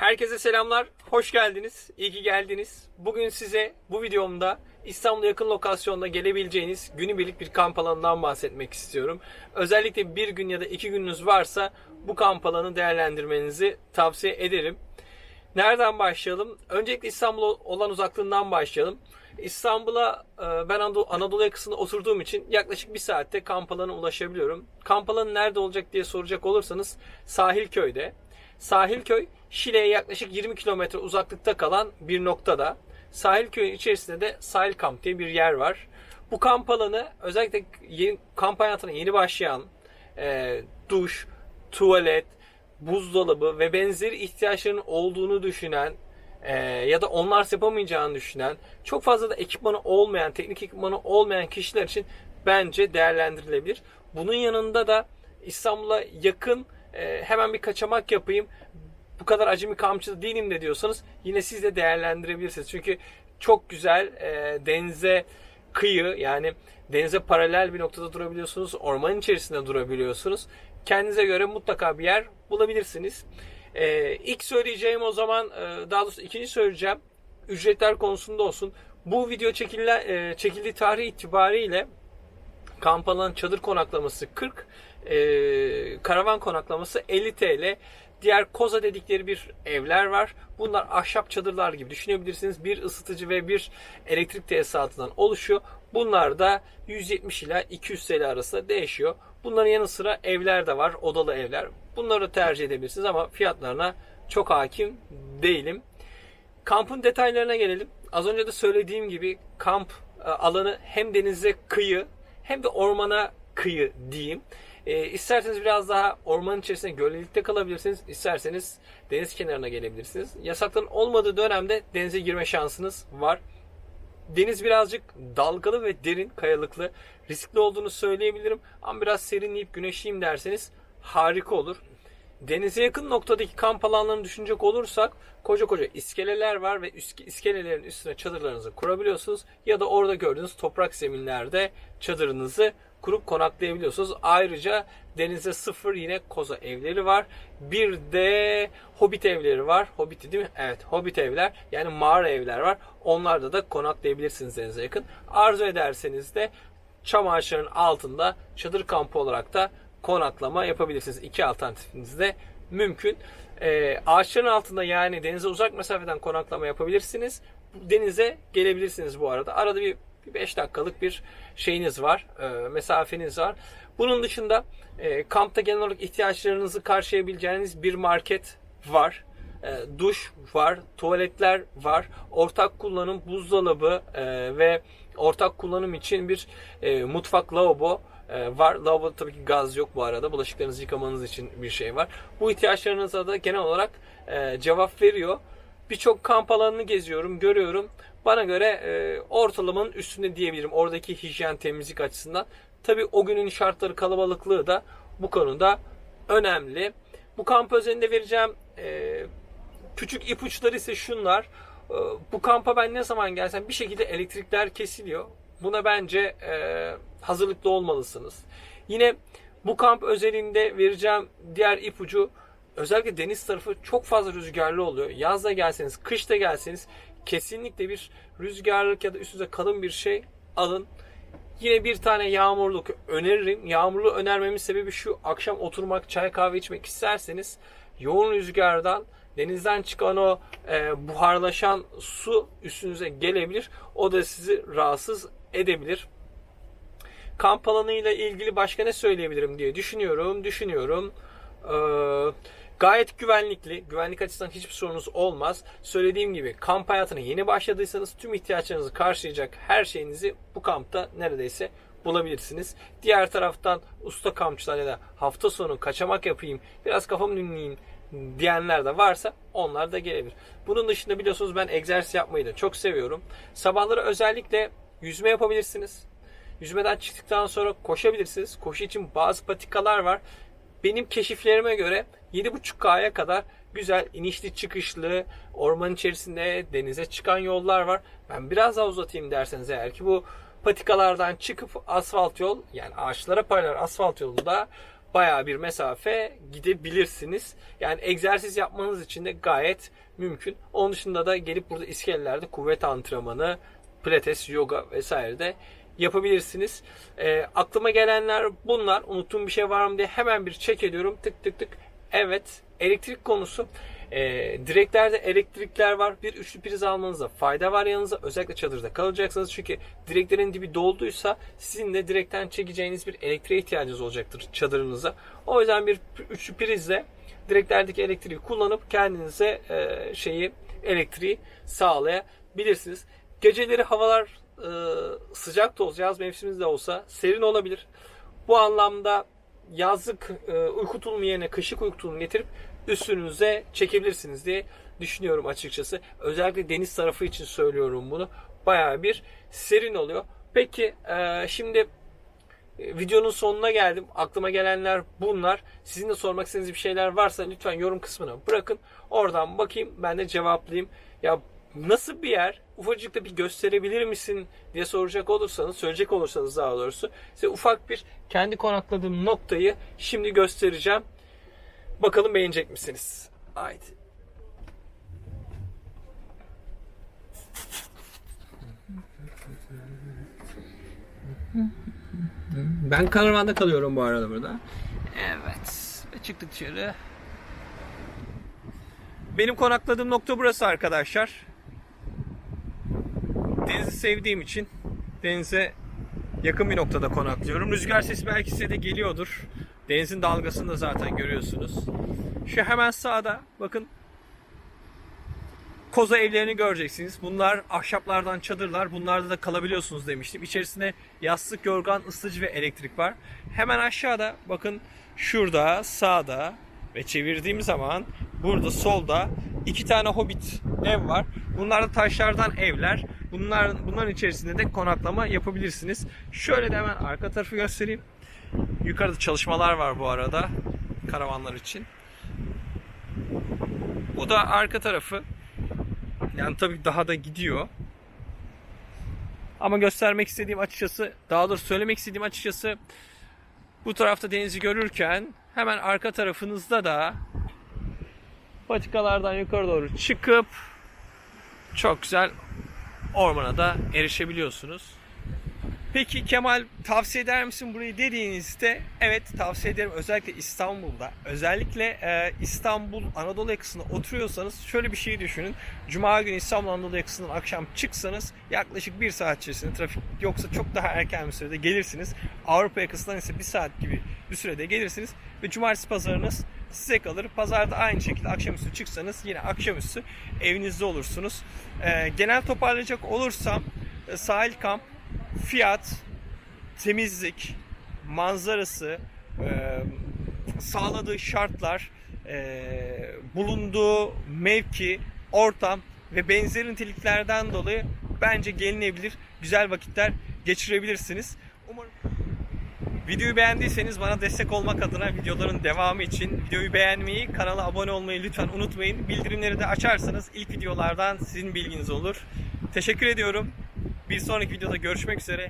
Herkese selamlar, hoş geldiniz, iyi ki geldiniz. Bugün size bu videomda İstanbul'a yakın lokasyonda gelebileceğiniz günübirlik bir kamp alanından bahsetmek istiyorum. Özellikle bir gün ya da iki gününüz varsa bu kamp alanı değerlendirmenizi tavsiye ederim. Nereden başlayalım? Öncelikle İstanbul'a olan uzaklığından başlayalım. İstanbul'a e, ben Anadolu, yakasında oturduğum için yaklaşık bir saatte kamp alanına ulaşabiliyorum. Kamp alanı nerede olacak diye soracak olursanız Sahilköy'de. Sahilköy Şile'ye yaklaşık 20 kilometre uzaklıkta kalan bir noktada. Sahilköy'ün içerisinde de Sahil Kamp diye bir yer var. Bu kamp alanı özellikle yeni, kamp hayatına yeni başlayan e, duş, tuvalet, buzdolabı ve benzeri ihtiyaçların olduğunu düşünen e, ya da onlar yapamayacağını düşünen çok fazla da ekipmanı olmayan, teknik ekipmanı olmayan kişiler için bence değerlendirilebilir. Bunun yanında da İstanbul'a yakın e, hemen bir kaçamak yapayım bu kadar acemi kampçı değilim de diyorsanız yine siz de değerlendirebilirsiniz. Çünkü çok güzel e, denize kıyı yani denize paralel bir noktada durabiliyorsunuz. Ormanın içerisinde durabiliyorsunuz. Kendinize göre mutlaka bir yer bulabilirsiniz. E, ilk söyleyeceğim o zaman e, daha doğrusu ikinci söyleyeceğim ücretler konusunda olsun. Bu video çekile, e, çekildiği tarih itibariyle kamp alanı çadır konaklaması 40, e, karavan konaklaması 50 TL. Diğer koza dedikleri bir evler var. Bunlar ahşap çadırlar gibi düşünebilirsiniz. Bir ısıtıcı ve bir elektrik tesisatından oluşuyor. Bunlar da 170 ila 200 TL arasında değişiyor. Bunların yanı sıra evler de var, odalı evler. Bunları tercih edebilirsiniz ama fiyatlarına çok hakim değilim. Kampın detaylarına gelelim. Az önce de söylediğim gibi kamp e, alanı hem denize kıyı hem de ormana kıyı diyeyim. E, isterseniz biraz daha ormanın içerisinde gölgelikte kalabilirsiniz. İsterseniz deniz kenarına gelebilirsiniz. Yasakların olmadığı dönemde denize girme şansınız var. Deniz birazcık dalgalı ve derin, kayalıklı. Riskli olduğunu söyleyebilirim. Ama biraz serinleyip güneşliyim derseniz harika olur. Denize yakın noktadaki kamp alanlarını düşünecek olursak koca koca iskeleler var ve iskelelerin üstüne çadırlarınızı kurabiliyorsunuz ya da orada gördüğünüz toprak zeminlerde çadırınızı kurup konaklayabiliyorsunuz. Ayrıca denize sıfır yine koza evleri var. Bir de hobbit evleri var. Hobbit değil mi? Evet hobbit evler yani mağara evler var. Onlarda da konaklayabilirsiniz denize yakın. Arzu ederseniz de çam ağaçlarının altında çadır kampı olarak da konaklama yapabilirsiniz. İki alternatifiniz de mümkün. E, ağaçların altında yani denize uzak mesafeden konaklama yapabilirsiniz. Denize gelebilirsiniz bu arada. Arada bir 5 dakikalık bir şeyiniz var, e, mesafeniz var. Bunun dışında e, kampta genel olarak ihtiyaçlarınızı karşılayabileceğiniz bir market var. E, duş var, tuvaletler var, ortak kullanım buzdolabı e, ve ortak kullanım için bir e, mutfak lavabo e, var. Lavaboda tabii ki gaz yok bu arada. Bulaşıklarınızı yıkamanız için bir şey var. Bu ihtiyaçlarınıza da genel olarak e, cevap veriyor. Birçok kamp alanını geziyorum, görüyorum. Bana göre e, ortalamanın üstünde diyebilirim oradaki hijyen temizlik açısından. Tabii o günün şartları kalabalıklığı da bu konuda önemli. Bu kamp özelinde vereceğim e, küçük ipuçları ise şunlar. Bu kampa ben ne zaman gelsem bir şekilde elektrikler kesiliyor. Buna bence e, hazırlıklı olmalısınız. Yine bu kamp özelinde vereceğim diğer ipucu özellikle deniz tarafı çok fazla rüzgarlı oluyor. Yazda gelseniz, kışta gelseniz kesinlikle bir rüzgarlık ya da üstünüze kalın bir şey alın. Yine bir tane yağmurluk öneririm. Yağmurlu önermemin sebebi şu. Akşam oturmak, çay kahve içmek isterseniz yoğun rüzgardan denizden çıkan o e, buharlaşan su üstünüze gelebilir. O da sizi rahatsız edebilir. Kamp alanı ile ilgili başka ne söyleyebilirim diye düşünüyorum. Düşünüyorum. Ee, gayet güvenlikli. Güvenlik açısından hiçbir sorunuz olmaz. Söylediğim gibi kamp hayatına yeni başladıysanız tüm ihtiyaçlarınızı karşılayacak her şeyinizi bu kampta neredeyse bulabilirsiniz. Diğer taraftan usta kampçılar ya da hafta sonu kaçamak yapayım, biraz kafamı dinleyeyim diyenler de varsa onlar da gelebilir. Bunun dışında biliyorsunuz ben egzersiz yapmayı da çok seviyorum. Sabahları özellikle yüzme yapabilirsiniz. Yüzmeden çıktıktan sonra koşabilirsiniz. Koşu için bazı patikalar var. Benim keşiflerime göre 7.5K'ya kadar güzel inişli çıkışlı orman içerisinde denize çıkan yollar var. Ben biraz daha uzatayım derseniz eğer ki bu patikalardan çıkıp asfalt yol yani ağaçlara paralel asfalt yolunda bayağı bir mesafe gidebilirsiniz. Yani egzersiz yapmanız için de gayet mümkün. Onun dışında da gelip burada iskelelerde kuvvet antrenmanı, pilates, yoga vesaire de yapabilirsiniz. E, aklıma gelenler bunlar. Unuttuğum bir şey var mı diye hemen bir check ediyorum. Tık tık tık. Evet. Elektrik konusu. E, direklerde elektrikler var. Bir üçlü priz almanızda fayda var yanınıza. Özellikle çadırda kalacaksınız. Çünkü direklerin dibi dolduysa sizin de direkten çekeceğiniz bir elektriğe ihtiyacınız olacaktır çadırınıza. O yüzden bir üçlü prizle direklerdeki elektriği kullanıp kendinize e, şeyi elektriği sağlayabilirsiniz. Geceleri havalar e, sıcak olsa, yaz mevsiminde olsa serin olabilir. Bu anlamda yazlık e, uyku tulumu yerine kışlık uyku tulumu getirip üstünüze çekebilirsiniz diye düşünüyorum açıkçası. Özellikle deniz tarafı için söylüyorum bunu. Bayağı bir serin oluyor. Peki e, şimdi e, videonun sonuna geldim. Aklıma gelenler bunlar. Sizin de sormak istediğiniz bir şeyler varsa lütfen yorum kısmına bırakın. Oradan bakayım ben de cevaplayayım. Ya nasıl bir yer? Ufacık da bir gösterebilir misin diye soracak olursanız, söyleyecek olursanız daha doğrusu size ufak bir kendi konakladığım noktayı şimdi göstereceğim. Bakalım beğenecek misiniz? Haydi. Ben karavanda kalıyorum bu arada burada. Evet. Ve çıktık dışarı. Benim konakladığım nokta burası arkadaşlar. Denizi sevdiğim için denize yakın bir noktada konaklıyorum. Rüzgar sesi belki size de geliyordur. Denizin dalgasını da zaten görüyorsunuz. Şu hemen sağda bakın koza evlerini göreceksiniz. Bunlar ahşaplardan çadırlar. Bunlarda da kalabiliyorsunuz demiştim. İçerisinde yastık, yorgan, ısıtıcı ve elektrik var. Hemen aşağıda bakın şurada sağda ve çevirdiğim zaman burada solda iki tane hobbit ev var. Bunlar da taşlardan evler. Bunlar bunların içerisinde de konaklama yapabilirsiniz. Şöyle de hemen arka tarafı göstereyim. Yukarıda çalışmalar var bu arada karavanlar için. Bu da arka tarafı. Yani tabii daha da gidiyor. Ama göstermek istediğim açıkçası, daha doğrusu söylemek istediğim açıkçası bu tarafta denizi görürken hemen arka tarafınızda da patikalardan yukarı doğru çıkıp çok güzel ormana da erişebiliyorsunuz. Peki Kemal tavsiye eder misin burayı dediğinizde? Evet tavsiye ederim. Özellikle İstanbul'da. Özellikle e, İstanbul Anadolu yakasında oturuyorsanız şöyle bir şey düşünün. Cuma günü İstanbul Anadolu yakasından akşam çıksanız yaklaşık bir saat içerisinde trafik yoksa çok daha erken bir sürede gelirsiniz. Avrupa yakasından ise bir saat gibi bir sürede gelirsiniz. Ve cumartesi pazarınız size kalır. Pazarda aynı şekilde akşamüstü çıksanız yine akşamüstü evinizde olursunuz. E, genel toparlayacak olursam e, sahil kamp fiyat, temizlik, manzarası, e, sağladığı şartlar, e, bulunduğu mevki, ortam ve benzeri niteliklerden dolayı bence gelinebilir, güzel vakitler geçirebilirsiniz. Umarım Videoyu beğendiyseniz bana destek olmak adına videoların devamı için videoyu beğenmeyi, kanala abone olmayı lütfen unutmayın. Bildirimleri de açarsanız ilk videolardan sizin bilginiz olur. Teşekkür ediyorum. Bir sonraki videoda görüşmek üzere.